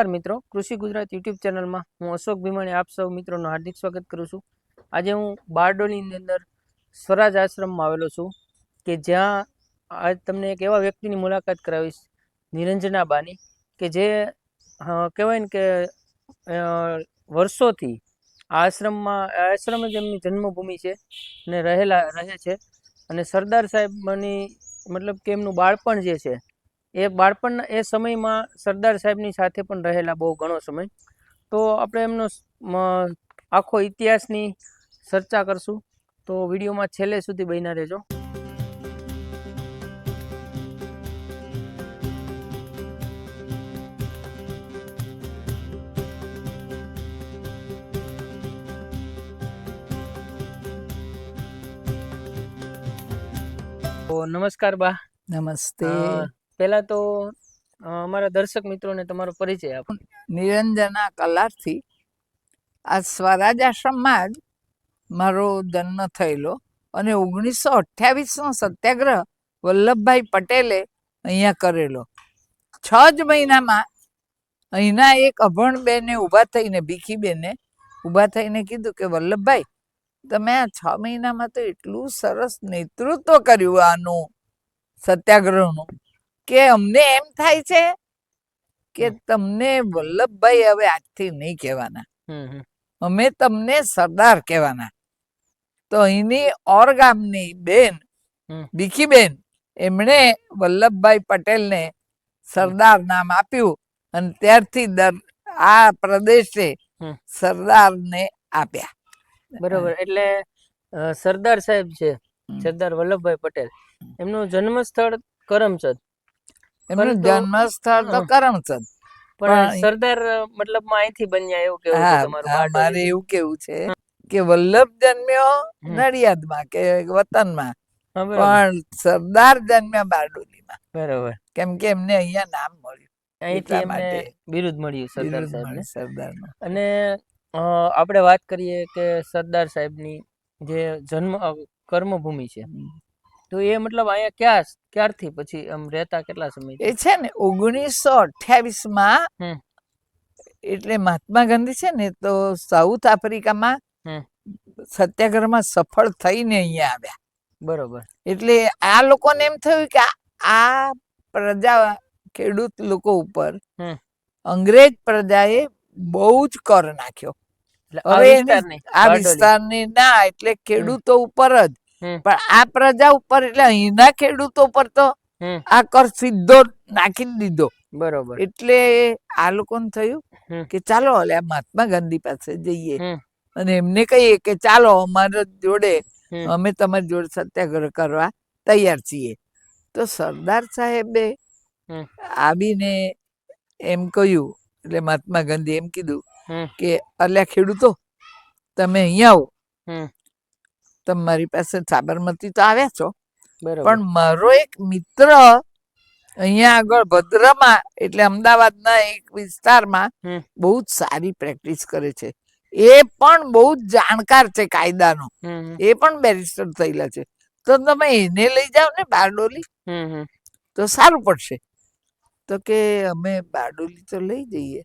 નમસ્કાર મિત્રો, કૃષિ ગુજરાત યુટ્યુબ ચેનલમાં હું અશોક ભીમાણી આપ સૌ મિત્રોનું હાર્દિક સ્વાગત કરું છું. આજે હું બારડોલીની અંદર સ્વરાજ આશ્રમમાં આવેલો છું કે જ્યાં આજ તમને એક એવા વ્યક્તિની મુલાકાત કરાવીશ, નિરંજના બાની, કે જે કહેવાય ને કે વર્ષોથી આ આશ્રમમાં, આશ્રમ જ એમની જન્મભૂમિ છે અને રહેલા, રહે છે. અને સરદાર સાહેબની મતલબ કે એમનું બાળપણ જે છે એ બાળપણના એ સમયમાં સરદાર સાહેબની સાથે પણ રહેલા બહુ ઘણો સમય. તો આપણે એમનો આખો ઇતિહાસની ચર્ચા કરશું. તો વિડીયોમાં છેલ્લે સુધી બન્યા રહેજો. નમસ્કાર બા. નમસ્તે. પહેલા તો અમારા દર્શક મિત્રોને તમારો પરિચય આપો. નિરંજના કલારથી આ સ્વરાજ આશ્રમમાં જ મારો જન્મ થયેલો અને ઓગણીસો અઠ્યાવીસનો સત્યાગ્રહ વલ્લભભાઈ પટેલે અહીંયા કરેલો. છ જ મહિનામાં અહીંના એક અભણ બેને ઊભા થઈને ભીખી બેને ઊભા થઈને કીધું કે, વલ્લભભાઈ, તમે આ છ મહિનામાં તો એટલું સરસ નેતૃત્વ કર્યું આનું સત્યાગ્રહનું. કે અમને એમ થાય છે કે તમને વલ્લભભાઈ હવે આજથી નહીં કહેવાના. અમે તમને સરદાર કહેવાના. તો અહીંની ઓર ગામની બેન હમ. એમણે વલ્લભભાઈ પટેલને સરદાર નામ આપ્યું અને ત્યારથી દર આ પ્રદેશે. સરદારને આપ્યા. બરોબર એટલે સરદાર સાહેબ છે સરદાર વલ્લભભાઈ પટેલ. એમનું જન્મ સ્થળ કરમચંદ એમનું પરંતુ- સ્થળ તો કરમસદ પણ સરદાર મતલબમાં અહીંથી બન્યા એવું કેવું હા મારે એવું કેવું છે કે વલ્લભ જન્મ્યો. નડિયાદમાં કે વતનમાં. પણ સરદાર જન્મ્યા બારડોલીમાં. બરોબર. કેમ કે એમને અહીંયા નામ મળ્યું અહીંથી એમને બિરુદ મળ્યું સરદાર સાહેબ સરદારનું. અને આપણે વાત કરીએ કે સરદાર સાહેબની જે જન્મ કર્મભૂમિ છે. તો એ મતલબ અહીંયા ક્યાં ક્યારથી પછી આમ રહેતા કેટલા સમય એ છે ને ઓગણીસો અઠ્યાવીસમાં એટલે મહાત્મા ગાંધી છે ને તો સાઉથ આફ્રિકામાં સત્યાગ્રહમાં સફળ થઈને અહીંયા આવ્યા. બરોબર. એટલે આ લોકોને એમ થયું કે આ- પ્રજા ખેડૂત લોકો ઉપર. અંગ્રેજ પ્રજાએ બહુ જ કર નાખ્યો. આ હવે આ. વિસ્તારની ના એટલે ખેડૂતો ઉપર જ. પણ આ પ્રજા ઉપર એટલે અહીંના ખેડૂતો પર તો આ કર સીધો નાખી દીધો. બરોબર. એટલે આ લોકોને થયું કે ચાલો હવે મહાત્મા ગાંધી પાસે જઈએ. અને એમને કહીએ કે ચાલો અમારા જોડે અમે તમારી જોડે સત્યાગ્રહ કરવા તૈયાર છીએ. તો સરદાર સાહેબે આવીને એમ કહ્યું એટલે મહાત્મા ગાંધી એમ કીધું કે અલ્યા ખેડૂતો તમે અહીંયા આવો. તમે મારી પાસે સાબરમતી તો આવ્યા છો. પણ મારો એક મિત્ર અહીંયા આગળ ભદ્રમાં એટલે અમદાવાદના એક વિસ્તારમાં બહુ જ સારી પ્રેક્ટિસ કરે છે. એ પણ બહુ જ જાણકાર છે કાયદાનો. એ પણ બેરિસ્ટર થયેલા છે. તો તમે એને લઈ જાઓ ને બારડોલી. તો સારું પડશે. તો કે અમે બારડોલી તો લઈ જઈએ.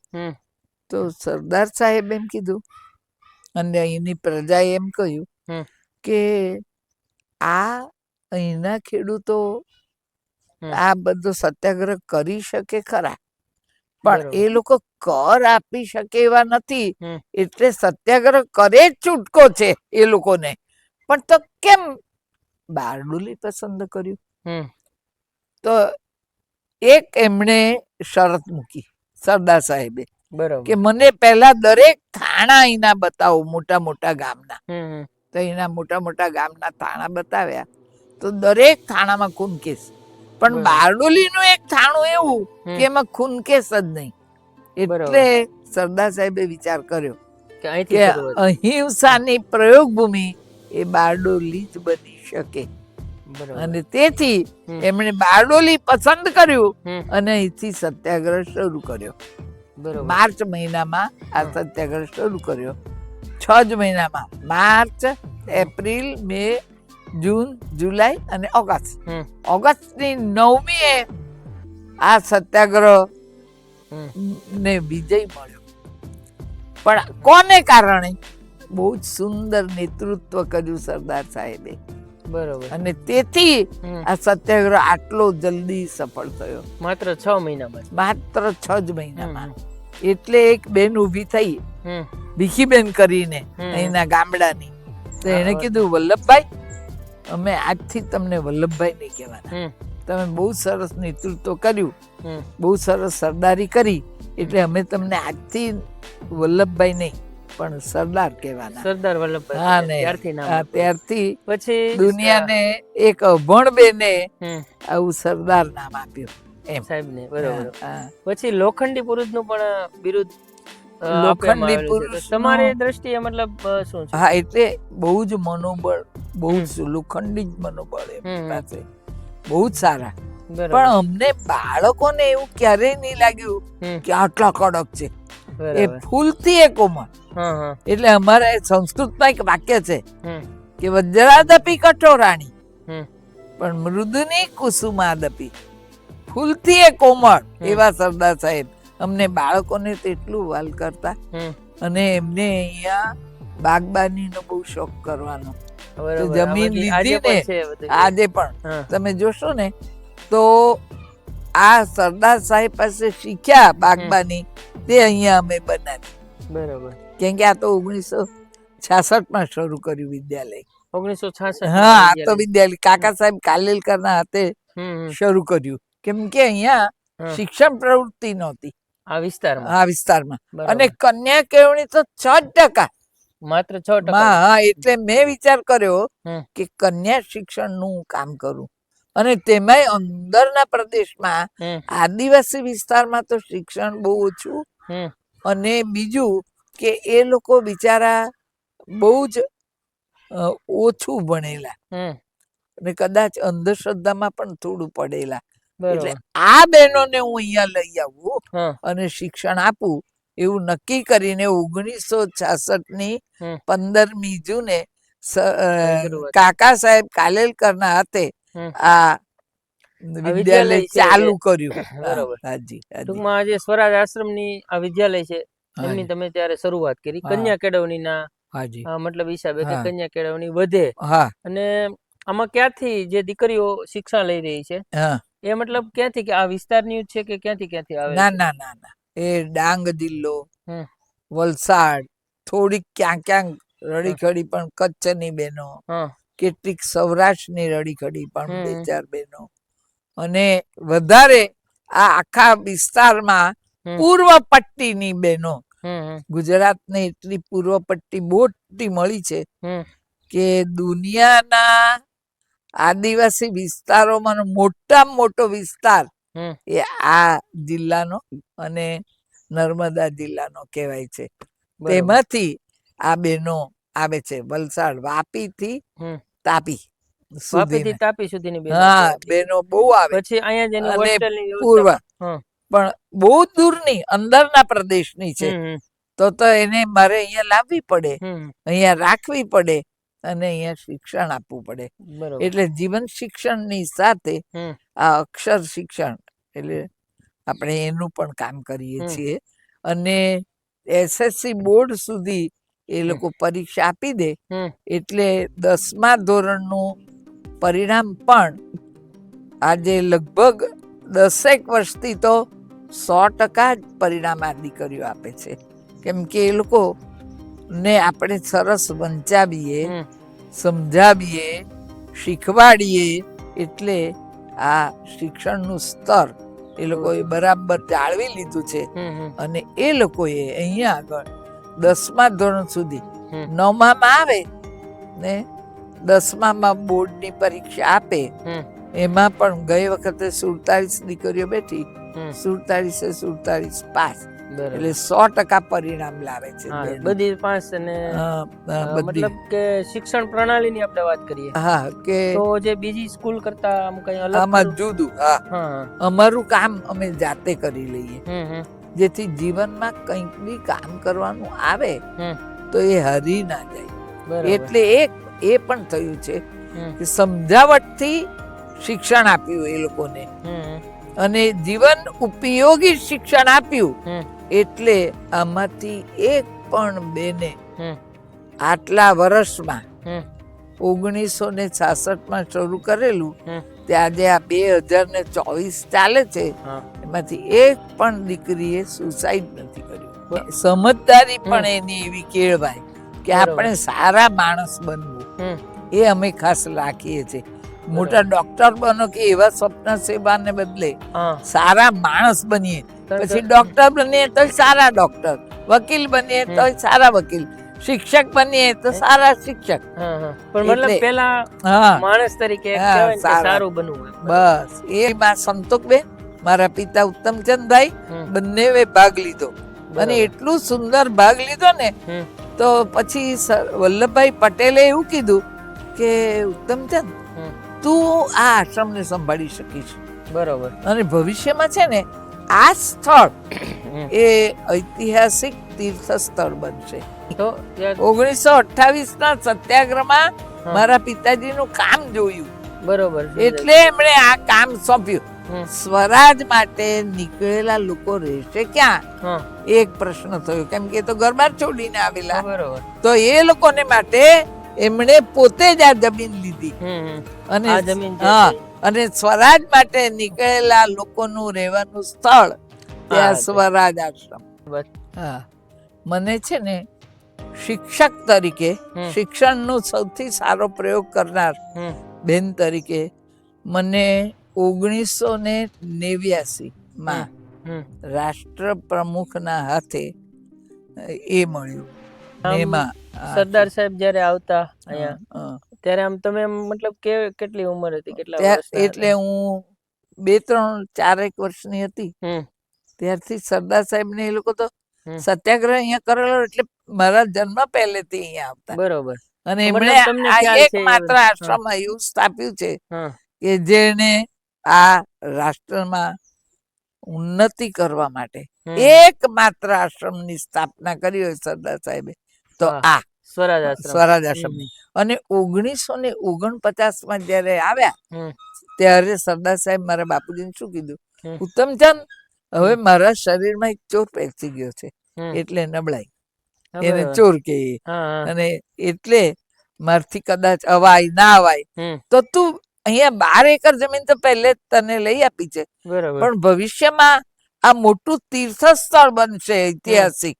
તો સરદાર સાહેબ એમ કીધું. અને અહીંની પ્રજાએ એમ કહ્યું. કે આ અહીંના ખેડૂતો આ બધો સત્યાગ્રહ કરી શકે ખરા? પણ એ લોકો કર આપી શકે એવા નથી. એટલે સત્યાગ્રહ કરે જ છૂટકો છે એ લોકોને. પણ તો કેમ બારડોલી પસંદ કર્યું. તો એક એમણે શરત મૂકી સરદાર સાહેબે બરોબર. કે મને પહેલા દરેક થાણા અહીંના બતાવો મોટા મોટા ગામના તો એના મોટા મોટા ગામના થાણા બતાવ્યા. તો દરેક થાણામાં ખૂન કેસ પણ. બારડોલીનું એક થાણું એવું કે એમાં ખૂન કેસ જ નહીં. એટલે સરદાર સાહેબે વિચાર કર્યો કે અહિંસાની પ્રયોગ ભૂમિ એ બારડોલી જ બની શકે. અને તેથી એમણે બારડોલી પસંદ કર્યું અને અહીંથી સત્યાગ્રહ શરૂ કર્યો. બરોબર. માર્ચ મહિનામાં આ સત્યાગ્રહ શરૂ કર્યો. છ જ મહિનામાં. March April May June July અને ઓગસ્ટ. ઓગસ્ટની નવમીએ આ સત્યાગ્રહ ને વિજય મળ્યો. પણ કોને કારણે? બહુ જ સુંદર નેતૃત્વ કર્યું સરદાર સાહેબે. બરોબર. અને તેથી આ સત્યાગ્રહ આટલો જલ્દી સફળ થયો. માત્ર છ મહિનામાં માત્ર છ જ મહિનામાં. એટલે એક બેન ઊભી થઈ. ભીખીબેન કરીને અહીંના ગામડાની. તો એને કીધું વલ્લભભાઈ અમે આજથી તમને વલ્લભભાઈ નહીં કહેવાના. તમે બહુ સરસ નેતૃત્વ કર્યું. બહુ સરસ સરદારી કરી. એટલે અમે તમને આજથી વલ્લભભાઈ નહીં પણ સરદાર કહેવાના. સરદાર વલ્લભભાઈ. હા ને. ત્યારથી. પછી દુનિયાને એક અભણ બેને. આવું સરદાર નામ આપ્યું. એમ. સાહેબને બરોબર. પછી લોખંડી પુરુષનું પણ બિરુદ લોખંડી પુરુષનું- તમારી દ્રષ્ટિએ મતલબ શું છે? હા એટલે બહુ જ મનોબળ બહુ જ લોખંડી જ મનોબળ એમની પાસે. બહુ જ સારા. પણ અમને બાળકોને એવું ક્યારેય નહીં લાગ્યું કે આટલા કડક છે. એ ફૂલતી ફૂલથી એ કોમળ એટલે અમારે સંસ્કૃતમાં એક વાક્ય છે. કે વજ્રાદપી કઠોરાણી. પણ મૃદુની કુસુમાદપી. ફૂલથી એ કોમળ એવા સરદાર સાહેબ. અમને બાળકોને તેટલું વાલ કરતા. અને એમને અહીંયા બાગબાનીનો બહુ શોખ કરવાનો. જમીન લીધી ને, આજે પણ તમે જોશો ને તો આ સરદાર સાહેબ પાસે શીખ્યા બાગબાની. તે અહીંયા અમે બનાવી. બરોબર. કેમ કે આ તો ઓગણીસો છાસઠમાં શરૂ કર્યું વિદ્યાલય. ઓગણીસો છાસઠ હા આ તો વિદ્યાલય. કાકા સાહેબ કાલેલકરના હાથે હમ. શરૂ કર્યું. કેમ કે અહીંયા શિક્ષણ પ્રવૃત્તિ નહોતી. આ વિસ્તારમાં. આ વિસ્તારમાં. અને કન્યા કેળવણી તો છ ટકા. માત્ર છ ટકા. હા એટલે મેં વિચાર કર્યો કે કન્યા શિક્ષણનું કામ કરું. અને તેમાંય અંદરના પ્રદેશમાં. આદિવાસી વિસ્તારમાં તો શિક્ષણ બહુ ઓછું. અને બીજું કે એ લોકો બિચારા બહુ જ ઓછું ભણેલા. અને કદાચ અંધશ્રદ્ધામાં પણ થોડું પડેલા. એટલે આ બહેનોને હું અહીંયા લઈ આવું અને શિક્ષણ આપું એવું નક્કી કરીને ઓગણીસો છાસઠની પંદરમી જૂને. કાકા સાહેબ કાલેલકરના હાથે આ વિદ્યાલય ચાલુ કર્યું. બરોબર. હાજી ટૂંકમાં આજે સ્વરાજ આશ્રમની આ વિદ્યાલય છે એમની તમે ત્યારે શરૂઆત કરી. કન્યા કેળવણીના હાજી. મતલબ હિસાબે કે કન્યા કેળવણી વધે. હા. અને આમાં ક્યાંથી જે દીકરીઓ શિક્ષણ લઈ રહી છે હા. એ મતલબ ક્યાંથી કે આ વિસ્તારની જ છે કે ક્યાંથી ક્યાંથી આવે ના ના ના ના. એ ડાંગ જિલ્લો વલસાડ થોડીક ક્યાંક રડી રડીખડી પણ કચ્છની બહેનો કેટલીક સૌરાષ્ટ્રની રડીખડી પણ બે ચાર બહેનો. અને વધારે આ આખા વિસ્તારમાં. પૂર્વ પટ્ટીની બહેનો. ગુજરાતને એટલી પૂર્વ પટ્ટી મોટી મળી છે કે દુનિયાના આદિવાસી વિસ્તારોમાં મોટામાં મોટો વિસ્તાર એ આ જિલ્લાનો અને નર્મદા જિલ્લાનો કહેવાય છે. તેમાંથી આ બેનો આવે છે વલસાડ વાપી થી તાપી સુધી તાપી સુધીની બેનો હા બેનો બહુ આવે પછી અહીંયા જેની પૂર્વ. પણ બહુ દૂરની અંદરના પ્રદેશની છે. તો તો એને મારે અહીંયા લાવવી પડે અહીંયા રાખવી પડે. અને અહીંયા શિક્ષણ આપવું પડે. એટલે જીવન શિક્ષણની સાથે આ અક્ષર શિક્ષણ એટલે આપણે એનું પણ કામ કરીએ છીએ. અને એસએસસી બોર્ડ સુધી એ લોકો પરીક્ષા આપી દે એટલે દસમા ધોરણનું પરિણામ પણ આજે લગભગ દસેક વર્ષથી તો સો ટકા જ પરિણામ આ દીકરીઓ આપે છે. કેમ કે એ લોકો ને આપણે સરસ વંચાવીએ સમજાવીએ શીખવાડીએ એટલે આ શિક્ષણનું સ્તર એ લોકોએ બરાબર જાળવી લીધું છે. અને એ લોકોએ અહીંયા આગળ દસમા ધોરણ સુધી નવમામાં આવે ને દસમામાં બોર્ડની પરીક્ષા આપે એમાં પણ ગઈ વખતે સુડતાલીસ દીકરીઓ બેઠી. સુડતાલીસે સુડતાલીસ પાસ. એટલે સો ટકા પરિણામ લાવે છે બધી પાંચ અને મતલબ કે શિક્ષણ પ્રણાલીની આપણે વાત કરીએ. હા કે તો જે બીજી સ્કૂલ કરતા આમ કઈ અલગ આમાં જુદું હા. અમારું કામ અમે જાતે કરી લઈએ. જેથી જીવનમાં કંઈક બી કામ કરવાનું આવે તો એ હરી ના જાય. એટલે એક એ પણ થયું છે કે સમજાવટથી શિક્ષણ આપ્યું એ લોકોને. અને જીવન ઉપયોગી શિક્ષણ આપ્યું એટલે આમાંથી એક પણ બેને આટલા વર્ષમાં ઓગણીસો ને છાસઠમાં શરૂ કરેલું તે આજે આ બે હજાર ને ચોવીસ ચાલે છે એમાંથી એક પણ દીકરીએ સુસાઇડ નથી કર્યું. સમજદારી પણ એની એવી કેળવાય કે આપણે સારા માણસ બનવું એ અમે ખાસ રાખીએ છીએ. મોટા ડોક્ટર બનો કે એવા સ્વપ્ન સેવાને બદલે સારા માણસ બનીએ પછી ડોક્ટર બનીએ તો સારા ડોક્ટર વકીલ બનીએ તો સારા વકીલ. શિક્ષક બનીએ તો સારા શિક્ષક. પણ મતલબ પેલા માણસ તરીકે સારા. બનવું બસ. એ માં સંતોકબેન મારા પિતા ઉત્તમચંદભાઈ હમ, ભાગ લીધો. અને એટલું સુંદર ભાગ લીધો ને તો પછી વલ્લભભાઈ પટેલે એવું કીધું કે ઉત્તમચંદ તું આ આશ્રમને સંભાળી શકીશ. બરોબર. અને ભવિષ્યમાં છે ને આ સ્થળ એ ઐતિહાસિક તીર્થ સ્થળ બનશે ઓગણીસો અઠ્ઠાવીસ ના સત્યાગ્રહમાં. મારા પિતાજીનું કામ જોયું. બરોબર એટલે એમણે આ કામ સોંપ્યું. સ્વરાજ માટે નીકળેલા લોકો રહેશે ક્યાં? એક પ્રશ્ન થયો. કેમ કે તો ગરબા છોડીને આવેલા. બરોબર. તો એ લોકોને માટે એમણે પોતે જ આ જમીન લીધી. અને આ જમીન હા. અને સ્વરાજ માટે નીકળેલા લોકોનું રહેવાનું સ્થળ ત્યાં સ્વરાજ આશ્રમ. હા. મને છે ને શિક્ષક તરીકે. શિક્ષણનો સૌથી સારો પ્રયોગ કરનાર બેન તરીકે મને ઓગણીસો ને નેવ્યાસી માં રાષ્ટ્ર પ્રમુખના હાથે એ મળ્યું. એમાં સરદાર સાહેબ જ્યારે આવતા અહીંયા. ત્યારે આમ તમે મતલબ કે કેટલી ઉંમર હતી? કેટલા એટલે હું બે ત્રણ ચારેક વર્ષની હતી. ત્યારથી સરદાર સાહેબ ને એ લોકો તો સત્યાગ્રહ અહીંયા કરેલો એટલે મારા જન્મ પહેલેથી અહીંયા આવતા. બરોબર. અને એમણે આ એક માત્ર. આશ્રમ એવું સ્થાપ્યું છે કે જેને આ રાષ્ટ્રમાં ઉન્નતિ કરવા માટે એક માત્ર આશ્રમની સ્થાપના કરી હોય સરદાર સાહેબે. તો આ સ્વરાજ આશ્રમ. સ્વરાજ આશ્રમ અને ઓગણીસો ને ઓગણપચાસમાં જયારે આવ્યા ત્યારે સરદાર સાહેબ મારા બાપુજીને શું કીધું. ઉત્તમચંદ હવે મારા શરીરમાં એક ચોર પેસી ગયો છે. એટલે નબળાઈ. એને ચોર કે અને એટલે મારથી કદાચ અવાય ના અવાય. તો તું અહીંયા બાર એકર જમીન તો પહેલે જ તને લઈ આપી છે. પણ ભવિષ્યમાં આ મોટું તીર્થ સ્થળ બનશે ઐતિહાસિક.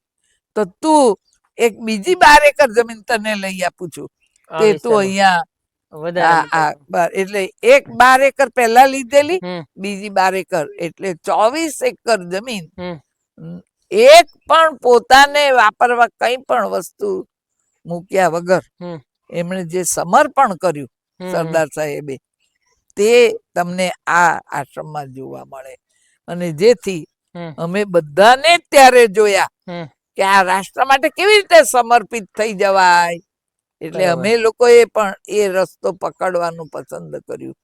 તો તું એક બીજી બાર એકર જમીન તને લઈ આપું છું. તે કે તું અહીંયા એટલે એક બાર એકર પહેલા લીધેલી બીજી બાર એકર એટલે ચોવીસ એકર જમીન. એક પણ પોતાને વાપરવા કઈ પણ વસ્તુ મૂક્યા વગર એમણે જે સમર્પણ કર્યું સરદાર સાહેબે તે તમને આ આશ્રમમાં જોવા મળે. અને જેથી અમે બધાને ત્યારે જોયા કે આ રાષ્ટ્ર માટે કેવી રીતે સમર્પિત થઈ જવાય? એટલે. અમે લોકોએ પણ એ રસ્તો પકડવાનું પસંદ કર્યું.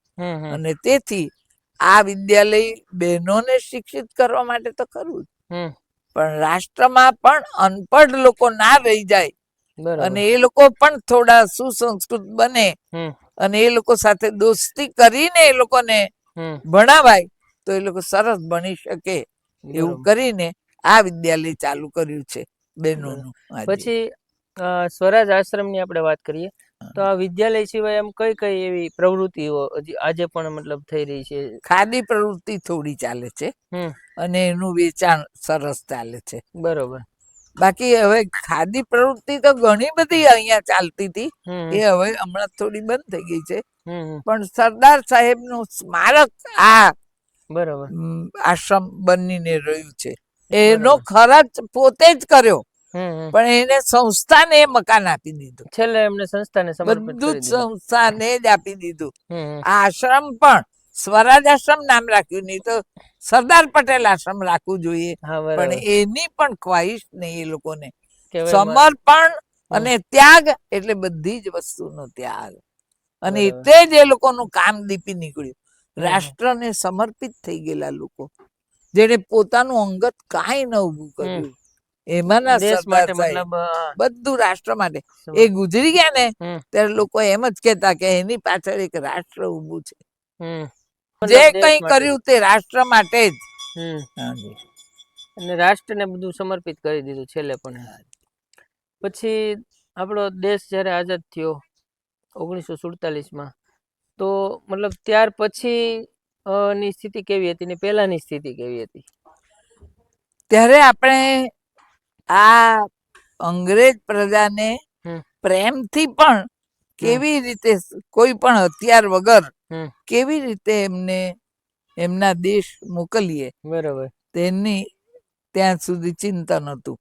અને તેથી આ વિદ્યાલય બહેનોને શિક્ષિત કરવા માટે તો ખરું પણ રાષ્ટ્રમાં પણ અનપઢ લોકો ના રહી જાય. અને એ લોકો પણ થોડા સુસંસ્કૃત બને. અને એ લોકો સાથે દોસ્તી કરીને એ લોકોને ભણાવાય તો એ લોકો સરસ ભણી શકે એવું કરીને આ વિદ્યાલય ચાલુ કર્યું છે બહેનોનું પછી સ્વરાજ આશ્રમની આપણે વાત કરીએ તો આ વિદ્યાલય સિવાય એમ કઈ કઈ એવી પ્રવૃત્તિઓ આજે પણ મતલબ થઈ રહી છે? ખાદી પ્રવૃત્તિ થોડી ચાલે છે અને એનું વેચાણ સરસ ચાલે છે. બરોબર. બાકી હવે ખાદી પ્રવૃત્તિ તો ઘણી બધી અહીંયા ચાલતી હતી એ હવે હમણાં થોડી બંધ થઈ ગઈ છે. પણ સરદાર સાહેબનું સ્મારક આ બરોબર. આશ્રમ બનીને રહ્યું છે. એનો ખર્ચ પોતે જ કર્યો. પણ એને સંસ્થાને મકાન આપી દીધું. છેલ્લે એમને સંસ્થાને બધું જ સંસ્થાને જ આપી દીધું. આ આશ્રમ પણ સ્વરાજ આશ્રમ નામ રાખ્યું નહીં તો સરદાર પટેલ આશ્રમ રાખવું જોઈએ. પણ એની પણ ખ્વાહિશ નહીં એ લોકોને. સમર્પણ અને ત્યાગ એટલે બધી જ વસ્તુનો ત્યાગ. અને એટલે જ એ લોકોનું કામ દીપી નીકળ્યું. રાષ્ટ્રને સમર્પિત થઈ ગયેલા લોકો. જેને પોતાનું અંગત કાંઈ ન ઉભું કર્યું. એમાંના સરદાર સાહેબ. બધું રાષ્ટ્ર માટે. એ ગુજરી ગયા ને ત્યારે લોકો એમ જ કહેતા કે એની પાછળ એક રાષ્ટ્ર ઉભું છે. જે કંઈ કર્યું તે રાષ્ટ્ર માટે જ. અને રાષ્ટ્રને બધું સમર્પિત કરી દીધું છેલ્લે પણ. પછી આપણો દેશ જ્યારે આઝાદ થયો ઓગણીસો સુડતાલીસમાં તો મતલબ ત્યાર પછી ની સ્થિતિ કેવી હતી ને પહેલાની સ્થિતિ કેવી હતી? ત્યારે આપણે આ અંગ્રેજ પ્રજાને. પ્રેમથી પણ કેવી રીતે કોઈ પણ હથિયાર વગર કેવી રીતે એમને એમના દેશ મોકલીએ બરાબર. તેની ત્યાં સુધી ચિંતન હતું.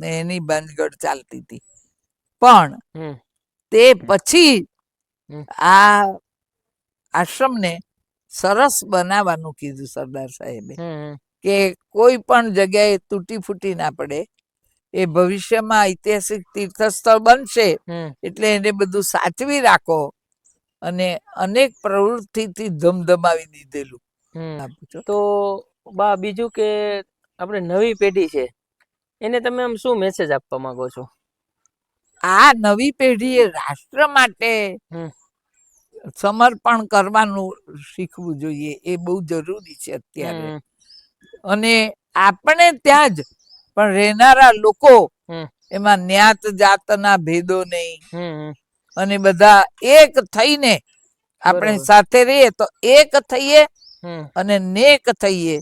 ને એની બાંધગઢ ચાલતી હતી. પણ તે પછી આ આશ્રમને સરસ બનાવવાનું કીધું સરદાર સાહેબે કે કોઈ પણ જગ્યાએ તૂટી ફૂટી ના પડે. એ ભવિષ્યમાં ઐતિહાસિક તીર્થસ્થળ બનશે એટલે એને બધું સાચવી રાખો અને અનેક પ્રવૃત્તિથી ધમધમાવી દીધેલું. તો બા બીજું કે આપણે નવી પેઢી છે એને તમે આમ શું મેસેજ આપવા માંગો છો? આ નવી પેઢીએ રાષ્ટ્ર માટે. સમર્પણ કરવાનું શીખવું જોઈએ એ બહુ જરૂરી છે અત્યારે. અને આપણે ત્યાં જ પણ રહેનારા લોકો એમાં જ્ઞાત જાતના ભેદો નહીં. અને બધા એક થઈને આપણે સાથે રહીએ તો એક થઈએ અને નેક થઈએ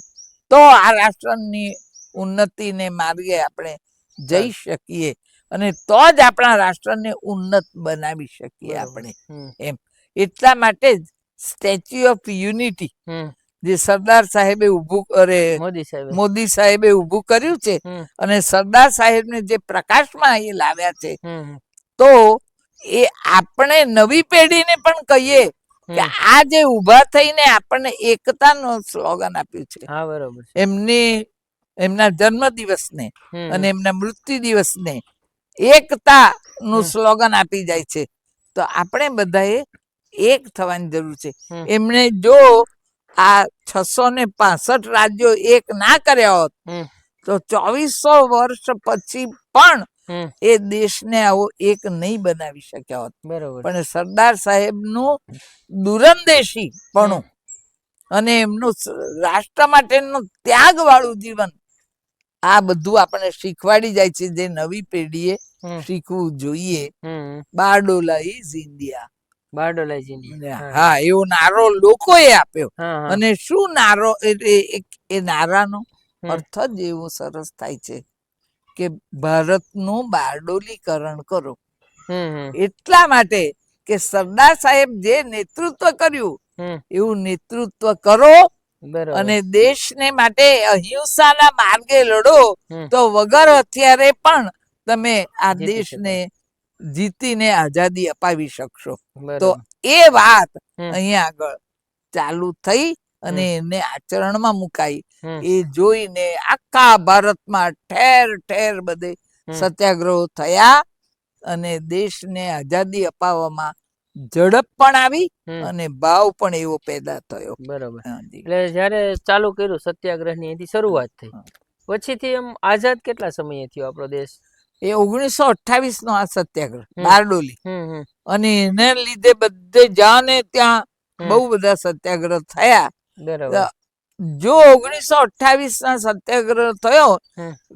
તો આ રાષ્ટ્રની ઉન્નતિને માર્ગે આપણે જઈ શકીએ અને તો જ આપણા રાષ્ટ્રને ઉન્નત બનાવી શકીએ આપણે હમ. એટલા માટે જ સ્ટેચ્યુ ઓફ યુનિટી જે સરદાર સાહેબે ઊભું અરે મોદી સાહેબ. મોદી સાહેબે ઊભું કર્યું છે અને સરદાર સાહેબને જે પ્રકાશમાં એ લાવ્યા છે તો એ આપણે નવી પેઢીને પણ કહીએ કે આ જે ઊભા થઈને આપણને એકતાનો સ્લોગન આપ્યું છે. હા બરોબર એમની એમના જન્મ દિવસને અને એમના મૃત્યુ દિવસને એકતા નું સ્લોગન આપી જાય છે. તો આપણે બધાએ એક થવાની જરૂર છે. એમણે જો આ છસો ને પાસઠ રાજ્યો એક ના કર્યા હોત તો ચોવીસો વર્ષ પછી પણ એ દેશને આવો એક નહીં બનાવી શક્યા હોત. બરોબર. પણ સરદાર સાહેબનું દૂરંદેશી પણ અને એમનું રાષ્ટ્ર માટેનું ત્યાગ વાળું જીવન આ બધું આપણને શીખવાડી જાય છે. જે નવી પેઢીએ શીખવું જોઈએ. Bardola is India. બારડોલાજીની. હા. એવો નારો લોકોએ આપ્યો. અને શું નારો? એટલે એ- નારાનો અર્થ જ એવો સરસ થાય છે કે ભારતનું બારડોલીકરણ કરો. એટલા માટે કે સરદાર સાહેબ જે નેતૃત્વ કર્યું એવું નેતૃત્વ કરો અને દેશને માટે અહિંસાના માર્ગે લડો તો વગર હથિયારે પણ તમે આ દેશને જીતીને આઝાદી અપાવી શકશો. તો એ વાત અહીંયા આગળ ચાલુ થઈ અને એને આચરણમાં મુકાઈ. એ જોઈને આખા ભારતમાં ઠેર ઠેર બધે. સત્યાગ્રહો થયા અને દેશને આઝાદી અપાવવામાં ઝડપ પણ આવી અને ભાવ પણ એવો પેદા થયો. બરોબર. એટલે જયારે ચાલુ કર્યું સત્યાગ્રહની એથી શરૂઆત થઈ. પછીથી એમ આઝાદ કેટલા સમયે થયો આપણો દેશ? એ ઓગણીસો અઠાવીસ નો આ સત્યાગ્રહ બારડોલી. અને એને લીધે બધે જાને ને ત્યાં. બહુ બધા સત્યાગ્રહ થયા. જો ઓગણીસો અઠ્ઠાવીસ ના સત્યાગ્રહ થયો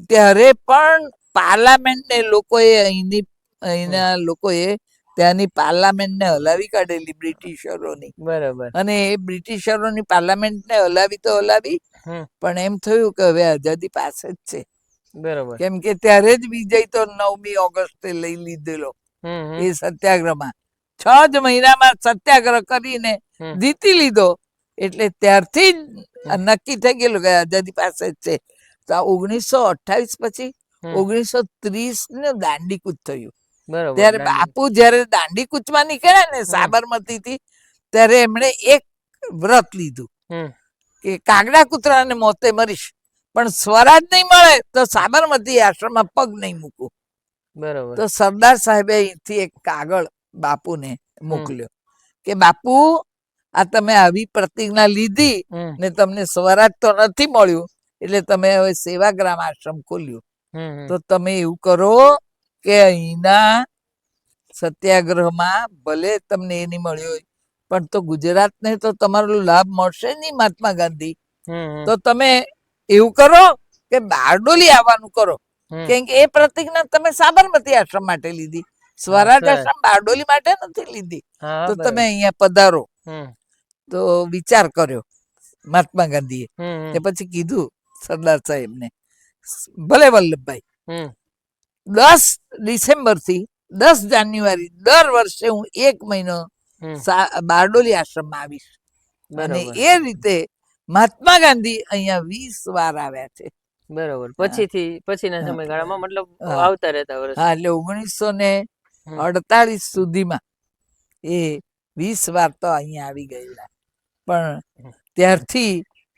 ત્યારે પણ પાર્લામેન્ટ ને લોકોએ અહીંની અહીંના લોકોએ ત્યાંની પાર્લામેન્ટ ને હલાવી કાઢેલી બ્રિટિશરોની. બરાબર. અને એ બ્રિટિશરોની પાર્લામેન્ટને હલાવી તો હલાવી હમ. પણ એમ થયું કે હવે આઝાદી પાસે જ છે. બરોબર. કેમ કે ત્યારે જ વિજય તો નવમી ઓગસ્ટે લઈ લીધેલો. એ સત્યાગ્રહમાં. છ જ મહિનામાં સત્યાગ્રહ કરીને. જીતી લીધો. એટલે ત્યારથી જ નક્કી થઈ ગયેલું કે આઝાદી પાસે જ છે. તો ઓગણીસો અઠાવીસ પછી ઓગણીસો ત્રીસ ને દાંડી કૂચ થયું ત્યારે બાપુ જયારે દાંડી કૂચમાં નીકળ્યા ને સાબરમતી થી ત્યારે એમણે એક વ્રત લીધું. કે કાગડા કૂતરાને મોતે મરીશ. પણ સ્વરાજ નહીં મળે તો સાબરમતી આશ્રમમાં પગ નહીં મૂકું. બરોબર. તો સરદાર સાહેબે અહીંથી એક કાગળ બાપુને મોકલ્યો કે બાપુ આ તમે આવી પ્રતિજ્ઞા લીધી ને તમને સ્વરાજ તો નથી મળ્યું એટલે તમે હવે સેવાગ્રામ આશ્રમ ખોલ્યું. તો તમે એવું કરો કે અહીંના સત્યાગ્રહમાં ભલે તમને એ નહીં મળ્યો હોય પણ તો ગુજરાતને તો તમારો લાભ મળશે નહીં મહાત્મા ગાંધી. તો તમે એવું કરો કે બારડોલી આવવાનું કરો. કેમ કે એ પ્રતિજ્ઞા તમે સાબરમતી આશ્રમ માટે લીધી. સ્વરાજ આશ્રમ બારડોલી માટે નથી લીધી. તો તમે અહીંયા પધારો. તો વિચાર કર્યો મહાત્મા ગાંધીએ. હમ, પછી કીધું સરદાર સાહેબને ભલે વલ્લભભાઈ દસ ડિસેમ્બરથી દસ જાન્યુઆરી દર વર્ષે હું એક મહિનો બારડોલી આશ્રમમાં આવીશ. અને એ રીતે મહાત્મા ગાંધી અહીંયા વીસ વાર આવ્યા છે. બરોબર. પછીથી પછીના સમયગાળામાં મતલબ આવતા રહેતા વર્ષ. હા એટલે ઓગણીસો ને અડતાલીસ સુધીમાં એ વીસ વાર તો અહીંયા આવી ગયેલા. પણ ત્યારથી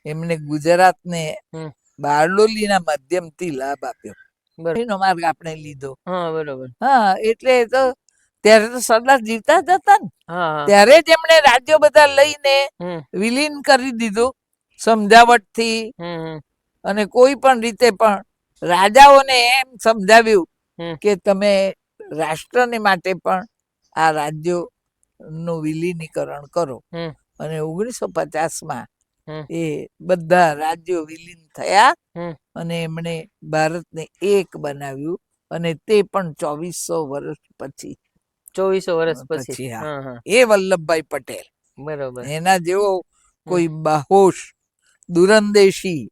એમને ગુજરાતને. બારડોલીના માધ્યમથી લાભ આપ્યો. એનો માર્ગ આપણે લીધો. હા બરોબર. હા એટલે તો ત્યારે તો સરદાર જીવતા જ હતા ને. ત્યારે જ એમણે રાજ્યો બધા લઈને વિલીન કરી દીધું. સમજાવટથી અને કોઈ પણ રીતે પણ રાજાઓને એમ સમજાવ્યું કે તમે રાષ્ટ્રને માટે પણ આ રાજ્યો નું વિલીનીકરણ કરો. અને ઓગણીસો પચાસમાં એ બધા રાજ્યો વિલીન થયા અને એમણે ભારતને એક બનાવ્યું અને તે પણ ચોવીસો વર્ષ પછી. ચોવીસો વર્ષ પછી, એ વલ્લભભાઈ પટેલ. બરોબર. એના જેવો કોઈ બાહોશ દુરંદેશી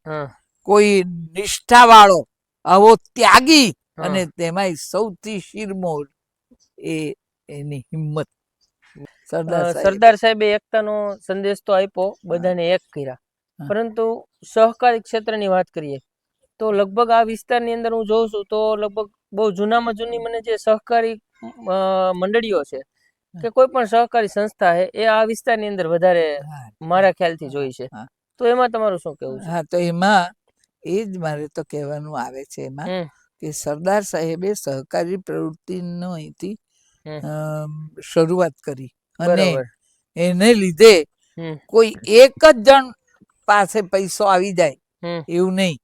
કોઈ નિષ્ઠાવાળો આવો ત્યાગી અને તેમાં સૌથી શિરમોર એ એની હિંમત. સરદાર સાહેબ. એકતાનો સંદેશ તો આપ્યો બધાને એક કર્યા. પરંતુ સહકારી ક્ષેત્રની વાત કરીએ તો લગભગ આ વિસ્તારની અંદર હું જોઉં છું તો લગભગ બહુ જૂનામાં જૂની મને જે સહકારી મંડળીઓ છે કે કોઈ પણ સહકારી સંસ્થા છે એ આ વિસ્તારની અંદર વધારે મારા ખ્યાલથી જોઈ છે. તો એમાં તમારું શું કેવું છે? હા તો એમાં એ જ મારે તો કહેવાનું આવે છે એમાં કે સરદાર સાહેબે સહકારી પ્રવૃત્તિનો અહીંથી શરૂઆત કરી. અને એને લીધે કોઈ એક જ જણ પાસે પૈસો આવી જાય એવું નહીં.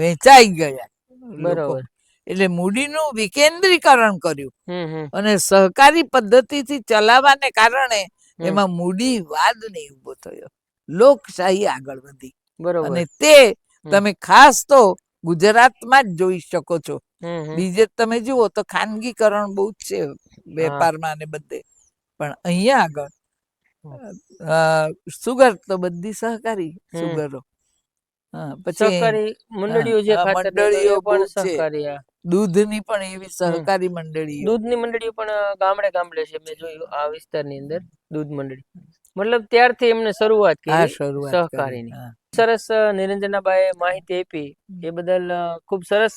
વેચાઈ ગયા બરોબર. એટલે મૂડીનું વિકેન્દ્રીકરણ કર્યું. અને સહકારી પદ્ધતિથી ચલાવવાને કારણે એમાં એમાં મૂડીવાદ નહીં ઊભો થયો. લોકશાહી આગળ વધી. બરોબર. અને તે તમે ખાસ તો ગુજરાતમાં જ જોઈ શકો છો. બીજે તમે જુઓ તો ખાનગીકરણ બહુ જ છે વેપારમાં ને બધે. પણ અહીંયા આગળ સુગર તો બધી સહકારી સુગરો. હા પછી મંડળીઓ જે મંડળીઓ પણ સહકારી દૂધની પણ એવી સહકારી મંડળી દૂધની મંડળીઓ પણ ગામડે ગામડે છે. મેં જોયું આ વિસ્તારની અંદર દૂધ મંડળી. મતલબ ત્યારથી એમને શરૂઆત કરી સહકારીની. સરસ નિરંજનાબાએ માહિતી આપી. એ બદલ ખૂબ સરસ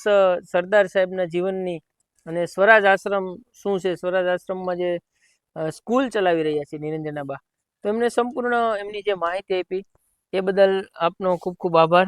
સરદાર સાહેબના જીવનની અને સ્વરાજ આશ્રમ શું છે? સ્વરાજ આશ્રમમાં જે સ્કૂલ ચલાવી રહ્યા છે નિરંજનાબા. તો એમને સંપૂર્ણ એમની જે માહિતી આપી એ બદલ આપનો ખૂબ ખૂબ આભાર.